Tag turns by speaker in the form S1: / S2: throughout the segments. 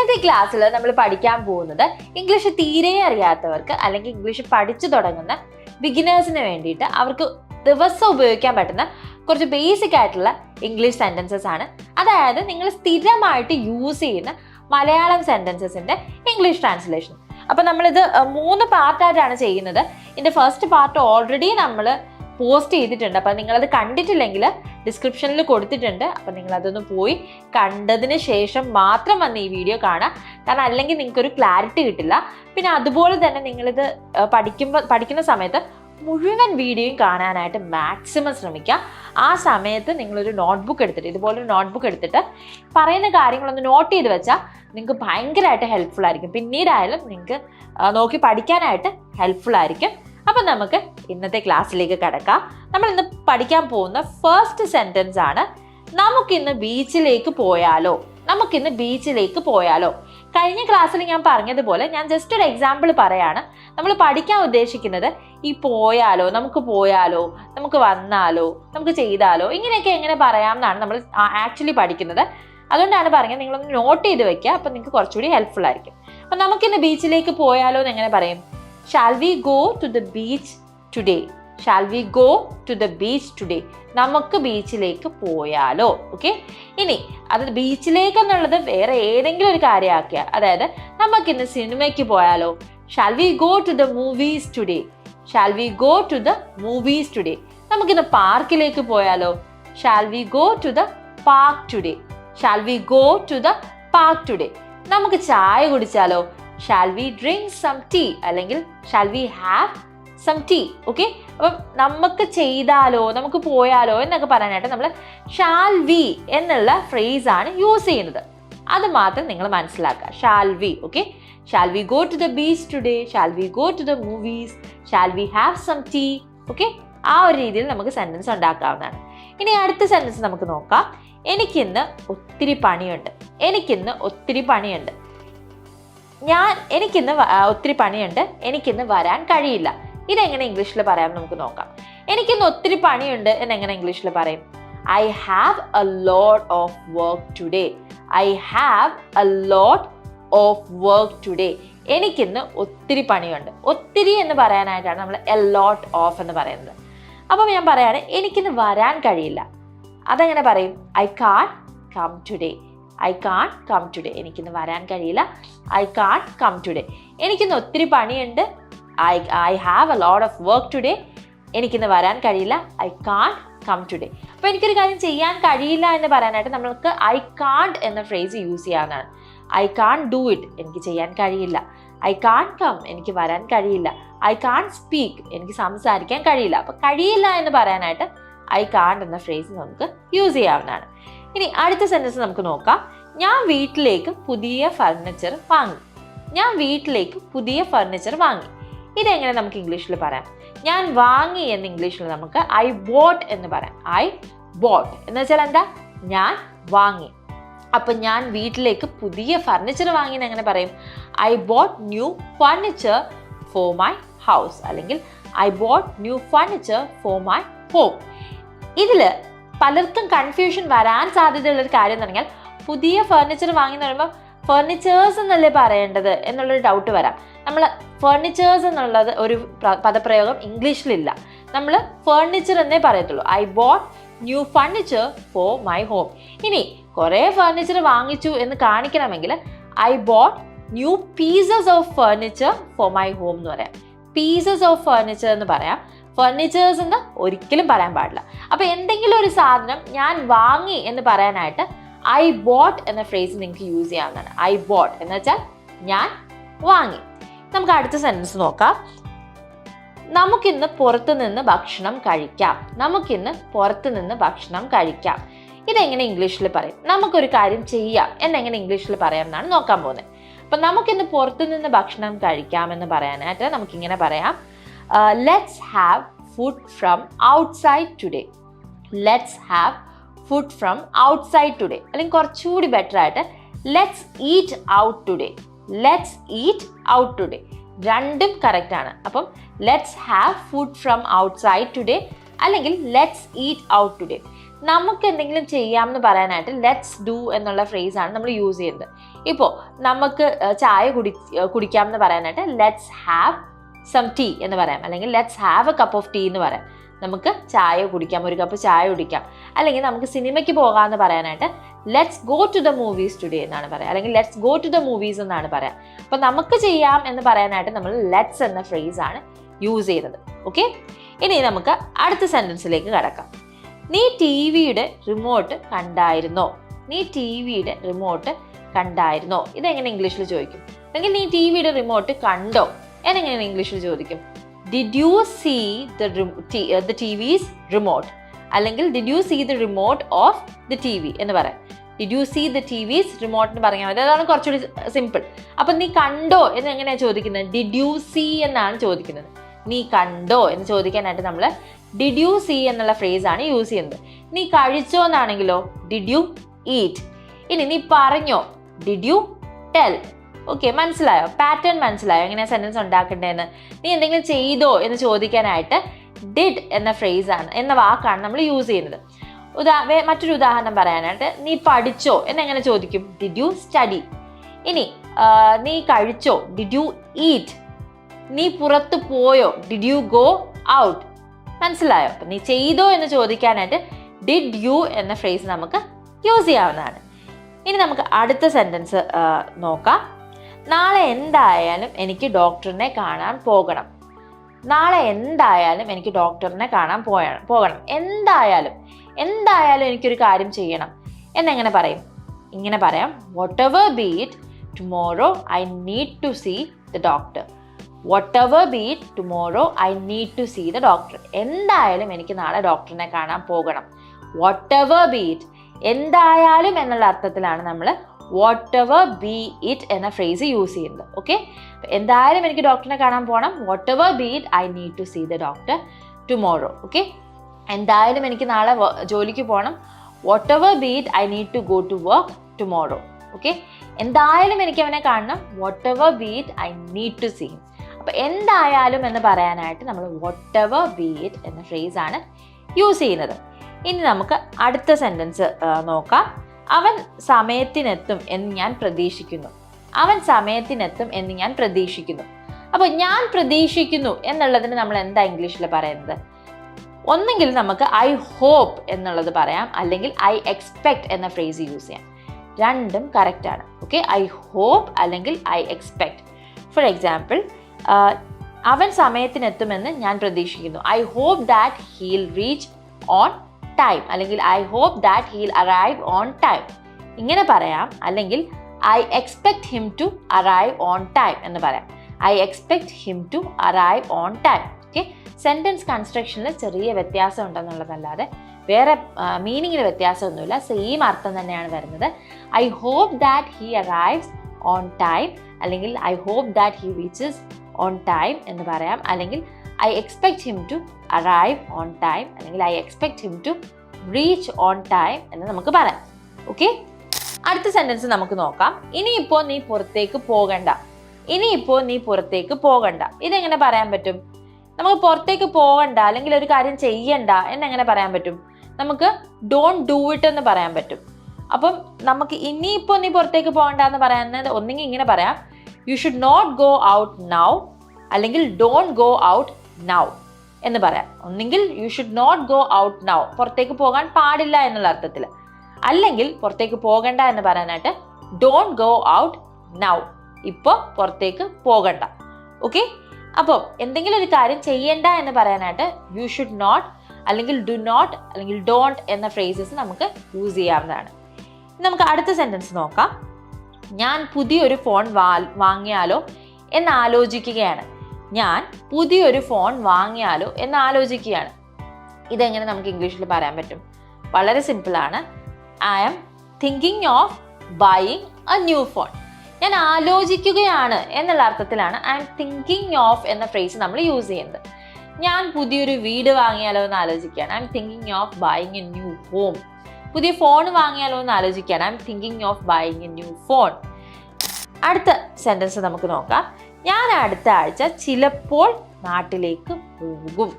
S1: ഇന്നത്തെ ക്ലാസ്സിൽ നമ്മൾ പഠിക്കാൻ പോകുന്നത് ഇംഗ്ലീഷ് തീരെ അറിയാത്തവർക്ക് അല്ലെങ്കിൽ ഇംഗ്ലീഷ് പഠിച്ചു തുടങ്ങുന്ന ബിഗിനേഴ്സിന് വേണ്ടിയിട്ട് അവർക്ക് ദിവസം ഉപയോഗിക്കാൻ പറ്റുന്ന കുറച്ച് ബേസിക് ആയിട്ടുള്ള ഇംഗ്ലീഷ് സെന്റൻസസ് ആണ്. അതായത് നിങ്ങൾ സ്ഥിരമായിട്ട് യൂസ് ചെയ്യുന്ന മലയാളം സെന്റൻസസിന്റെ ഇംഗ്ലീഷ് ട്രാൻസ്ലേഷൻ അപ്പോൾ നമ്മളിത് മൂന്ന് പാർട്ടായിട്ടാണ് ചെയ്യുന്നത്. ഇതിന്റെ ഫസ്റ്റ് പാർട്ട് ഓൾറെഡി നമ്മൾ പോസ്റ്റ് ചെയ്തിട്ടുണ്ട്. അപ്പം നിങ്ങളത് കണ്ടിട്ടില്ലെങ്കിൽ ഡിസ്ക്രിപ്ഷനിൽ കൊടുത്തിട്ടുണ്ട്. അപ്പോൾ നിങ്ങൾ അതൊന്ന് പോയി കണ്ടതിന് ശേഷം മാത്രം വന്ന് ഈ വീഡിയോ കാണാം കാരണം അല്ലെങ്കിൽ നിങ്ങൾക്കൊരു ക്ലാരിറ്റി കിട്ടില്ല. പിന്നെ അതുപോലെ തന്നെ നിങ്ങളിത് പഠിക്കുമ്പോൾ പഠിക്കുന്ന സമയത്ത് മുഴുവൻ വീഡിയോയും കാണാനായിട്ട് മാക്സിമം ശ്രമിക്കുക. ആ സമയത്ത് നിങ്ങളൊരു നോട്ട്ബുക്ക് എടുത്തിട്ട് ഇതുപോലൊരു നോട്ട്ബുക്ക് എടുത്തിട്ട് പറയുന്ന കാര്യങ്ങളൊന്ന് നോട്ട് ചെയ്ത് വെച്ചാൽ നിങ്ങൾക്ക് ഭയങ്കരമായിട്ട് ഹെൽപ്ഫുൾ ആയിരിക്കും. പിന്നീടായാലും നിങ്ങൾക്ക് നോക്കി പഠിക്കാനായിട്ട് ഹെൽപ്ഫുൾ ആയിരിക്കും. അപ്പം നമുക്ക് ഇന്നത്തെ ക്ലാസ്സിലേക്ക് കിടക്കാം. നമ്മൾ ഇന്ന് പഠിക്കാൻ പോകുന്ന ഫസ്റ്റ് സെന്റൻസ് ആണ്. നമുക്കിന്ന് ബീച്ചിലേക്ക് പോയാലോ? നമുക്കിന്ന് ബീച്ചിലേക്ക് പോയാലോ? കഴിഞ്ഞ ക്ലാസ്സിൽ ഞാൻ പറഞ്ഞതുപോലെ ഞാൻ ജസ്റ്റ് ഒരു എക്സാമ്പിൾ പറയാണ്. നമ്മൾ പഠിക്കാൻ ഉദ്ദേശിക്കുന്നത് ഈ പോയാലോ നമുക്ക് പോയാലോ നമുക്ക് വന്നാലോ നമുക്ക് ചെയ്താലോ ഇങ്ങനെയൊക്കെ എങ്ങനെ പറയാം എന്നാണ് നമ്മൾ ആക്ച്വലി പഠിക്കുന്നത്. അതുകൊണ്ടാണ് പറഞ്ഞത് നിങ്ങളൊന്ന് നോട്ട് ചെയ്ത് വെക്കുക. അപ്പം നിങ്ങൾക്ക് കുറച്ചുകൂടി ഹെൽപ്ഫുൾ ആയിരിക്കും. അപ്പം നമുക്കിന്ന് ബീച്ചിലേക്ക് പോയാലോ എന്ന് എങ്ങനെ പറയും? Shall we go to the beach today shall we go to the beach today നമുക്ക് ബീച്ചിലേക്ക് പോയാലോ? ഓക്കെ ഇനി അത് ബീച്ചിലേക്ക് എന്നുള്ളത് വേറെ ഏതെങ്കിലും ഒരു കാര്യമാക്കിയ അതായത് നമുക്കിന്ന് സിനിമയ്ക്ക് പോയാലോ? Shall we go to the movies today shall we go to the movies today നമുക്കിന്ന് പാർക്കിലേക്ക് പോയാലോ? Shall we go to the park today shall we go to the park today നമുക്ക് ചായ കുടിച്ചാലോ? Shall we drink some tea അല്ലെങ്കിൽ shall we have some tea okay അപ്പം നമുക്ക് ചെയ്താലോ നമുക്ക് പോയാലോ എന്നൊക്കെ പറയാനായിട്ട് നമ്മൾ ഷാൽ വി എന്നുള്ള ഫ്രേസ് ആണ് യൂസ് ചെയ്യുന്നത്. അത് മാത്രം നിങ്ങൾ മനസ്സിലാക്കുക. Shall we okay shall we go to the beach today shall we go to the movies shall we have some tea okay ആ ഒരു രീതിയിൽ നമുക്ക് സെന്റൻസ് ഉണ്ടാക്കാവുന്നതാണ്. ഇനി അടുത്ത സെന്റൻസ് നമുക്ക് നോക്കാം. എനിക്കിന്ന് ഒത്തിരി പണിയുണ്ട്. എനിക്കിന്ന് ഒത്തിരി പണിയുണ്ട്. ഞാൻ എനിക്കിന്ന് ഒത്തിരി പണിയുണ്ട്. എനിക്കിന്ന് വരാൻ കഴിയില്ല. ഇതെങ്ങനെ ഇംഗ്ലീഷിൽ പറയാം നമുക്ക് നോക്കാം. എനിക്കിന്ന് ഒത്തിരി പണിയുണ്ട് എന്നെങ്ങനെ ഇംഗ്ലീഷിൽ പറയും? I have a lot of work today I have a lot of work today എനിക്കിന്ന് ഒത്തിരി പണിയുണ്ട്. ഒത്തിരി എന്ന് പറയാനായിട്ടാണ് നമ്മൾ എ ലോട്ട് ഓഫ് എന്ന് പറയുന്നത്. അപ്പം ഞാൻ പറയാണ് എനിക്കിന്ന് വരാൻ കഴിയില്ല. അതെങ്ങനെ പറയും? I can't come today I can't come today എനിക്കിന്ന് വരാൻ കഴിയില്ല. ഐ കാൺ കം ടുഡേ എനിക്കിന്ന് ഒത്തിരി പണിയുണ്ട്. I I have a load of work today എനിക്കിന്ന് വരാൻ കഴിയില്ല. ഐ കാൺ കം ടുഡേ അപ്പോൾ എനിക്കൊരു കാര്യം ചെയ്യാൻ കഴിയില്ല എന്ന് പറയാനായിട്ട് നമ്മൾക്ക് ഐ കാൺ എന്ന ഫ്രേസ് യൂസ് ചെയ്യാവുന്നതാണ് ഐ കാൺ ഡു ഇറ്റ് എനിക്ക് ചെയ്യാൻ കഴിയില്ല. ഐ കാൺ കം എനിക്ക് വരാൻ കഴിയില്ല. ഐ കാൺ സ്പീക്ക് എനിക്ക് സംസാരിക്കാൻ കഴിയില്ല. അപ്പോൾ കഴിയില്ല എന്ന് പറയാനായിട്ട് ഐ കാണ്ട് എന്ന ഫ്രേസ് നമുക്ക് യൂസ് ചെയ്യാവുന്നതാണ്. ഇനി അടുത്ത സെന്റൻസ് നമുക്ക് നോക്കാം. ഞാൻ വീട്ടിലേക്ക് പുതിയ ഫർണിച്ചർ വാങ്ങി. ഞാൻ വീട്ടിലേക്ക് പുതിയ ഫർണിച്ചർ വാങ്ങി. ഇതെങ്ങനെ നമുക്ക് ഇംഗ്ലീഷിൽ പറയാം? ഞാൻ വാങ്ങി എന്ന് ഇംഗ്ലീഷിൽ നമുക്ക് ഐ ബോട്ട് എന്ന് പറയാം. ഐ ബോട്ട് എന്ന് വെച്ചാൽ എന്താ? ഞാൻ വാങ്ങി. അപ്പം ഞാൻ വീട്ടിലേക്ക് പുതിയ ഫർണിച്ചർ വാങ്ങി എന്ന് എങ്ങനെ പറയും? I bought new furniture for my house അല്ലെങ്കിൽ I bought new furniture for my home ഇതിൽ പലർക്കും കൺഫ്യൂഷൻ വരാൻ സാധ്യതയുള്ള ഒരു കാര്യം എന്ന് പറഞ്ഞാൽ പുതിയ ഫർണിച്ചർ വാങ്ങി പറയുമ്പോൾ ഫർണിച്ചേഴ്സ് എന്നല്ലേ പറയേണ്ടത് എന്നുള്ളൊരു ഡൗട്ട് വരാം. നമ്മൾ ഫർണിച്ചേഴ്സ് എന്നുള്ളത് ഒരു പ്ര- പദപ്രയോഗം ഇംഗ്ലീഷിലില്ല. നമ്മൾ ഫർണിച്ചർ എന്നേ പറയത്തുള്ളൂ. I bought new furniture for my home ഇനി കുറേ ഫർണിച്ചർ വാങ്ങിച്ചു എന്ന് കാണിക്കണമെങ്കിൽ I bought new pieces of furniture for my home എന്ന് പറയാം. പീസസ് ഓഫ് ഫർണിച്ചർ എന്ന് പറയാം. ഫർണിച്ചേഴ്സ് എന്ന് ഒരിക്കലും പറയാൻ പാടില്ല. അപ്പോൾ എന്തെങ്കിലും ഒരു സാധനം ഞാൻ വാങ്ങി എന്ന് പറയാനായിട്ട് ഐ ബോട്ട് എന്ന ഫ്രേസ് നിങ്ങൾക്ക് യൂസ് ചെയ്യാവുന്നതാണ്. ഐ ബോട്ട് എന്ന് വെച്ചാൽ ഞാൻ വാങ്ങി. നമുക്ക് അടുത്ത സെന്റൻസ് നോക്കാം. നമുക്കിന്ന് പുറത്തു നിന്ന് ഭക്ഷണം കഴിക്കാം. നമുക്കിന്ന് പുറത്തു നിന്ന് ഭക്ഷണം കഴിക്കാം. ഇതെങ്ങനെ ഇംഗ്ലീഷിൽ പറയും? നമുക്കൊരു കാര്യം ചെയ്യാം. എന്നെങ്ങനെ ഇംഗ്ലീഷിൽ പറയാം എന്നാണ് നോക്കാൻ പോകുന്നത്. അപ്പം നമുക്കിന്ന് പുറത്തു നിന്ന് ഭക്ഷണം കഴിക്കാമെന്ന് പറയാനായിട്ട് നമുക്കിങ്ങനെ പറയാം. Let's have food from outside today let's have food from outside today അല്ലെങ്കിൽ കുറച്ചുകൂടി ബെറ്റർ ആയിട്ട് let's eat out today let's eat out today രണ്ടും കറക്റ്റ് ആണ്. അപ്പം let's have food from outside today അല്ലെങ്കിൽ ലെറ്റ്സ് ഈറ്റ് ഔട്ട് ടുഡേ നമുക്ക് എന്തെങ്കിലും ചെയ്യാമെന്ന് പറയാനായിട്ട് ലെറ്റ്സ് ഡു എന്നുള്ള ആണ് നമ്മൾ യൂസ് ചെയ്യുന്നത്. ഇപ്പോൾ നമുക്ക് ചായ കുടി കുടിക്കാമെന്ന് പറയാനായിട്ട് ലെറ്റ്സ് ഹാവ് സം ടീ എന്ന് പറയാം. അല്ലെങ്കിൽ let's have a cup of tea എന്ന് പറയാം. നമുക്ക് ചായ കുടിക്കാം ഒരു കപ്പ് ചായ കുടിക്കാം. അല്ലെങ്കിൽ നമുക്ക് സിനിമയ്ക്ക് പോകാമെന്ന് പറയാനായിട്ട് let's go to the movies today എന്നാണ് പറയാം. അല്ലെങ്കിൽ let's go to the movies എന്നാണ് പറയാം. അപ്പൊ നമുക്ക് ചെയ്യാം എന്ന് പറയാനായിട്ട് നമ്മൾ ലെറ്റ്സ് എന്ന ഫ്രേസ് ആണ് യൂസ് ചെയ്യുന്നത് ഓക്കെ ഇനി നമുക്ക് അടുത്ത സെന്റൻസിലേക്ക് കടക്കാം. നീ ടി വിയുടെ റിമോട്ട് കണ്ടായിരുന്നോ? നീ ടി വിയുടെ റിമോട്ട് കണ്ടായിരുന്നോ? ഇതെങ്ങനെ ഇംഗ്ലീഷിൽ ചോദിക്കും. അല്ലെങ്കിൽ നീ ടി വിയുടെ റിമോട്ട് കണ്ടോ? എന്നെങ്ങനെ ഇംഗ്ലീഷിൽ ചോദിക്കും? Did you see the TVs remote അല്ലെങ്കിൽ did you see the remote of the TV എന്ന് പറയാം. Did you see the TVs എന്ന് പറഞ്ഞാൽ മതി അതാണ് കുറച്ചുകൂടി സിമ്പിൾ അപ്പം നീ കണ്ടോ എന്ന് എങ്ങനെയാണ് ചോദിക്കുന്നത്? ഡിഡ് യു സീ എന്നാണ് ചോദിക്കുന്നത്. നീ കണ്ടോ എന്ന് ചോദിക്കാനായിട്ട് നമ്മൾ ഡിഡ് യു സീ എന്നുള്ള ഫ്രേസ് ആണ് യൂസ് ചെയ്യുന്നത്. നീ കഴിച്ചോ എന്നാണെങ്കിലോ? ഡിഡ് യു ഈറ്റ് ഇനി നീ പറഞ്ഞോ? ഡിഡ് യു ടെൽ ഓക്കെ മനസ്സിലായോ? പാറ്റേൺ മനസ്സിലായോ? എങ്ങനെ സെന്റൻസ് ഉണ്ടാക്കേണ്ടതെന്ന്? നീ എന്തെങ്കിലും ചെയ്തോ എന്ന് ചോദിക്കാനായിട്ട് ഡിഡ് എന്ന ഫ്രേസ് ആണ് എന്ന വാക്കാണ് നമ്മൾ യൂസ് ചെയ്യുന്നത്. ഉദാ മറ്റൊരു ഉദാഹരണം പറയാനായിട്ട് നീ പഠിച്ചോ എന്നെങ്ങനെ ചോദിക്കും? ഡിഡ് യു സ്റ്റഡി ഇനി നീ കഴിച്ചോ? ഡിഡ് യു ഈറ്റ് നീ പുറത്ത് പോയോ? ഡിഡ് യു ഗോ ഔട്ട് മനസ്സിലായോ? അപ്പം നീ ചെയ്തോ എന്ന് ചോദിക്കാനായിട്ട് ഡിഡ് യു എന്ന ഫ്രേസ് നമുക്ക് യൂസ് ചെയ്യാവുന്നതാണ്. ഇനി നമുക്ക് അടുത്ത സെന്റൻസ് നോക്കാം. നാളെ എന്തായാലും എനിക്ക് ഡോക്ടറിനെ കാണാൻ പോകണം. നാളെ എന്തായാലും എനിക്ക് ഡോക്ടറിനെ കാണാൻ പോയണം പോകണം. എന്തായാലും എന്തായാലും എനിക്കൊരു കാര്യം ചെയ്യണം. എന്നെങ്ങനെ പറയും? ഇങ്ങനെ പറയാം whatever be it tomorrow I need to see the doctor whatever be it tomorrow I need to see the doctor എന്തായാലും എനിക്ക് നാളെ ഡോക്ടറിനെ കാണാൻ പോകണം. വട്ട് എവർ ബീറ്റ് എന്തായാലും എന്നുള്ള അർത്ഥത്തിലാണ് നമ്മൾ വാട്ട് എവർ ബി ഇറ്റ് എന്ന ഫ്രേസ് യൂസ് ചെയ്യുന്നത്. ഓക്കെ എന്തായാലും എനിക്ക് ഡോക്ടറിനെ കാണാൻ പോകണം whatever be it I need to see the doctor tomorrow okay എന്തായാലും എനിക്ക് നാളെ ജോലിക്ക് പോകണം whatever be it I need to go to work tomorrow okay എന്തായാലും എനിക്ക് അവനെ കാണണം. Whatever be it I need to see അപ്പോൾ എന്തായാലും എന്ന് പറയാനായിട്ട് നമ്മൾ വാട്ട് എവർ ബി ഇറ്റ് എന്ന ആണ് യൂസ് ചെയ്യുന്നത്. ഇനി നമുക്ക് അടുത്ത സെന്റൻസ് നോക്കാം. അവൻ സമയത്തിനെത്തും എന്ന് ഞാൻ പ്രതീക്ഷിക്കുന്നു. അവൻ സമയത്തിനെത്തും എന്ന് ഞാൻ പ്രതീക്ഷിക്കുന്നു. അപ്പോൾ ഞാൻ പ്രതീക്ഷിക്കുന്നു എന്നുള്ളതിന് നമ്മൾ എന്താ ഇംഗ്ലീഷിൽ പറയുന്നത്? ഒന്നെങ്കിൽ നമുക്ക് ഐ ഹോപ്പ് എന്നുള്ളത് പറയാം. അല്ലെങ്കിൽ ഐ എക്സ്പെക്ട് എന്ന ഫ്രേസ് യൂസ് ചെയ്യാം. രണ്ടും കറക്റ്റ് ആണ്. ഓക്കെ ഐ ഹോപ്പ് അല്ലെങ്കിൽ ഐ എക്സ്പെക്ട്. ഫോർ എക്സാമ്പിൾ അവൻ സമയത്തിനെത്തുമെന്ന് ഞാൻ പ്രതീക്ഷിക്കുന്നു. I hope that he'll reach on time അല്ലെങ്കിൽ I hope that he'll arrive on time ഇങ്ങനെ പറയാം. അല്ലെങ്കിൽ I expect him to arrive on time എന്ന് പറയാം. I expect him to arrive on time okay sentence കൺസ്ട്രക്ഷനിൽ ചെറിയ വ്യത്യാസം ഉണ്ടെന്നുള്ളതല്ലാതെ വേറെ മീനിങ്ങിൽ വ്യത്യാസമൊന്നുമില്ല. സെയിം അർത്ഥം തന്നെയാണ് വരുന്നത്. I hope that he arrives on time അല്ലെങ്കിൽ I hope that he reaches on time എന്ന് പറയാം. അല്ലെങ്കിൽ I expect him to arrive on time അല്ലെങ്കിൽ I expect him to reach on time എന്ന് നമുക്ക് പറയാം. ഓക്കെ അടുത്ത സെന്റൻസ് നമുക്ക് നോക്കാം. ഇനിയിപ്പോൾ നീ പുറത്തേക്ക് പോകണ്ട. ഇനിയിപ്പോൾ നീ പുറത്തേക്ക് പോകണ്ട. ഇതെങ്ങനെ പറയാൻ പറ്റും? നമുക്ക് പുറത്തേക്ക് പോകണ്ട അല്ലെങ്കിൽ ഒരു കാര്യം ചെയ്യണ്ട എന്നെങ്ങനെ പറയാൻ പറ്റും? നമുക്ക് ഡോണ്ട് ഡൂ ഇറ്റ് എന്ന് പറയാൻ പറ്റും. അപ്പം നമുക്ക് ഇനിയിപ്പോൾ നീ പുറത്തേക്ക് പോകണ്ട എന്ന് പറയുന്നത് ഒന്നെങ്കിൽ ഇങ്ങനെ പറയാം. You should not go out now അല്ലെങ്കിൽ ഡോണ്ട് ഗോ ഔട്ട് നൗ എന്ന് പറയാം. ഒന്നെങ്കിൽ you should not go out now പുറത്തേക്ക് പോകാൻ പാടില്ല എന്നുള്ള അർത്ഥത്തിൽ അല്ലെങ്കിൽ പുറത്തേക്ക് പോകണ്ട എന്ന് പറയാനായിട്ട് ഡോണ്ട് ഗോ ഔട്ട് നൗ ഇപ്പോൾ പുറത്തേക്ക് പോകണ്ട. ഓക്കെ അപ്പോൾ എന്തെങ്കിലും ഒരു കാര്യം ചെയ്യണ്ട എന്ന് പറയാനായിട്ട് യു ഷുഡ് നോട്ട് അല്ലെങ്കിൽ ഡു നോട്ട് അല്ലെങ്കിൽ ഡോണ്ട് എന്ന ഫ്രേസസ് നമുക്ക് യൂസ് ചെയ്യാവുന്നതാണ്. നമുക്ക് അടുത്ത സെന്റൻസ് നോക്കാം. ഞാൻ പുതിയൊരു ഫോൺ വാങ്ങിയാലോ എന്ന് ആലോചിക്കുകയാണ്. ഞാൻ പുതിയൊരു ഫോൺ വാങ്ങിയാലോ എന്ന് ആലോചിക്കുകയാണ്. ഇതെങ്ങനെ നമുക്ക് ഇംഗ്ലീഷിൽ പറയാൻ പറ്റും? വളരെ സിമ്പിളാണ് I am thinking of buying a new phone ഞാൻ ആലോചിക്കുകയാണ് എന്നുള്ള അർത്ഥത്തിലാണ് ഐ ആം തിങ്കിങ് ഓഫ് എന്ന ഫ്രേസ് നമ്മൾ യൂസ് ചെയ്യുന്നത്. ഞാൻ പുതിയൊരു വീട് വാങ്ങിയാലോ എന്ന് ആലോചിക്കുകയാണ്. I'm thinking of buying a new home പുതിയ ഫോൺ വാങ്ങിയാലോ എന്ന് ആലോചിക്കുകയാണ്. I'm thinking of buying a new phone അടുത്ത സെന്റൻസ് നമുക്ക് നോക്കാം. ഞാൻ അടുത്ത ആഴ്ച ചിലപ്പോൾ നാട്ടിലേക്ക് പോകും.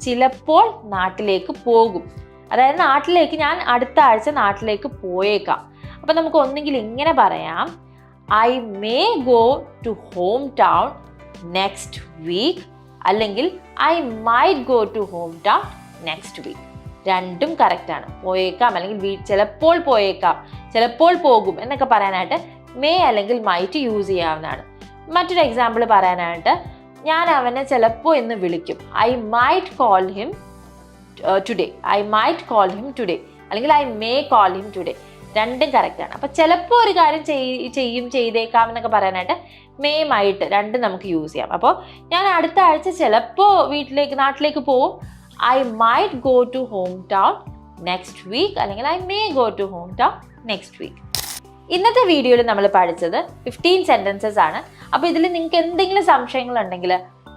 S1: ചിലപ്പോൾ നാട്ടിലേക്ക് പോകും. അതായത് നാട്ടിലേക്ക് ഞാൻ അടുത്ത ആഴ്ച നാട്ടിലേക്ക് പോയേക്കാം. അപ്പം നമുക്ക് ഒന്നെങ്കിൽ ഇങ്ങനെ പറയാം. I may go to home town next week അല്ലെങ്കിൽ I might go to home town next week രണ്ടും കറക്റ്റാണ് പോയേക്കാം. അല്ലെങ്കിൽ ചിലപ്പോൾ പോയേക്കാം. ചിലപ്പോൾ പോകും എന്നൊക്കെ പറയാനായിട്ട് മേ അല്ലെങ്കിൽ മൈറ്റ് യൂസ് ചെയ്യാവുന്നതാണ്. മറ്റൊരു എക്സാമ്പിൾ പറയാനായിട്ട് ഞാൻ അവനെ ചിലപ്പോൾ എന്ന് വിളിക്കും. I might call him today I might call him today അല്ലെങ്കിൽ I may call him today രണ്ടും കറക്റ്റാണ് അപ്പോൾ ചിലപ്പോൾ ഒരു കാര്യം ചെയ്യും ചെയ്തേക്കാം എന്നൊക്കെ പറയാനായിട്ട് മൈറ്റ് രണ്ടും നമുക്ക് യൂസ് ചെയ്യാം. അപ്പോൾ ഞാൻ അടുത്ത ആഴ്ച ചിലപ്പോൾ വീട്ടിലേക്ക് നാട്ടിലേക്ക് പോവും. I might go to home town next week അല്ലെങ്കിൽ I may go to home town next week ഇന്നത്തെ വീഡിയോയിൽ നമ്മൾ പഠിച്ചത് ഫിഫ്റ്റീൻ സെന്റൻസസ് ആണ്. അപ്പോൾ ഇതിൽ നിങ്ങൾക്ക് എന്തെങ്കിലും സംശയങ്ങളുണ്ടെങ്കിൽ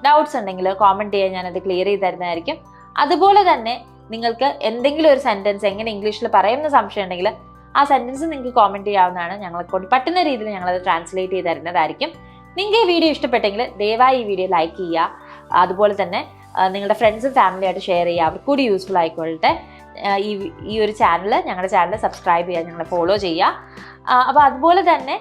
S1: ഡൗട്ട്സ് ഉണ്ടെങ്കിൽ കോമന്റ് ചെയ്യാൻ ഞാനത് ക്ലിയർ ചെയ്ത് തരുന്നതായിരിക്കും. അതുപോലെ തന്നെ നിങ്ങൾക്ക് എന്തെങ്കിലും ഒരു സെന്റൻസ് എങ്ങനെ ഇംഗ്ലീഷിൽ പറയുന്ന സംശയം ഉണ്ടെങ്കിൽ ആ സെന്റൻസ് നിങ്ങൾക്ക് കോമന്റ് ചെയ്യാവുന്നതാണ്. ഞങ്ങളെ കൊണ്ട് പറ്റുന്ന രീതിയിൽ ഞങ്ങളത് ട്രാൻസ്ലേറ്റ് ചെയ്ത് തരുന്നതായിരിക്കും. നിങ്ങൾക്ക് ഈ വീഡിയോ ഇഷ്ടപ്പെട്ടെങ്കിൽ ദയവായി ഈ വീഡിയോ ലൈക്ക് ചെയ്യുക. അതുപോലെ തന്നെ നിങ്ങളുടെ ഫ്രണ്ട്സും ഫാമിലിയായിട്ട് ഷെയർ ചെയ്യുക. അവർക്ക് കൂടി യൂസ്ഫുൾ ആയിക്കോളട്ടെ ഈ ഈ ഒരു ചാനൽ ഞങ്ങളുടെ ചാനൽ സബ്സ്ക്രൈബ് ചെയ്യുക ഞങ്ങളെ ഫോളോ ചെയ്യുക. അപ്പോൾ അതുപോലെ തന്നെ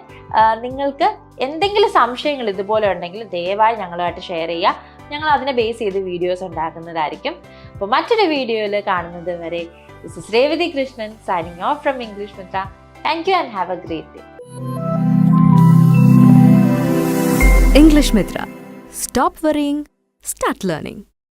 S1: നിങ്ങൾക്ക് എന്തെങ്കിലും സംശയങ്ങൾ ഇതുപോലെ ഉണ്ടെങ്കിൽ ദയവായി ഞങ്ങളുമായിട്ട് ഷെയർ ചെയ്യുക ഞങ്ങൾ അതിനെ ബേസ് ചെയ്ത് വീഡിയോസ് ഉണ്ടാക്കുന്നതായിരിക്കും അപ്പോൾ മറ്റൊരു വീഡിയോയിൽ കാണുന്നത് വരെ this is Revathi Krishnan signing off from English Mitra thank you and have a great day
S2: English Mitra. Stop worrying, start learning.